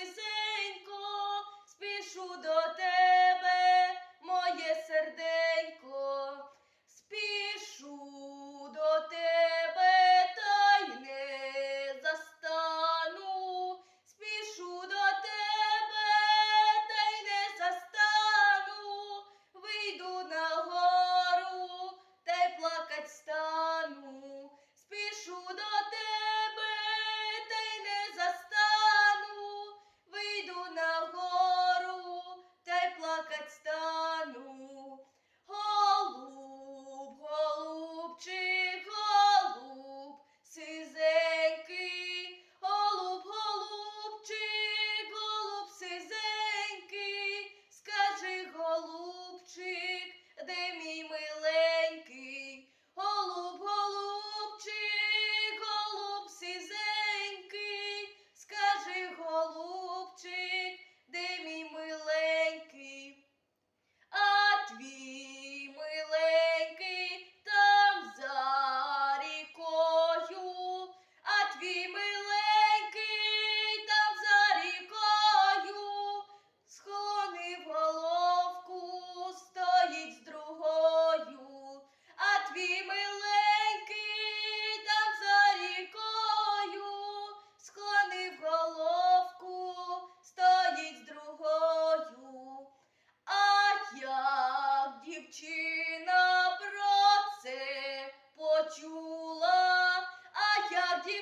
лисенько, спішу до тебе.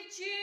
Gucci.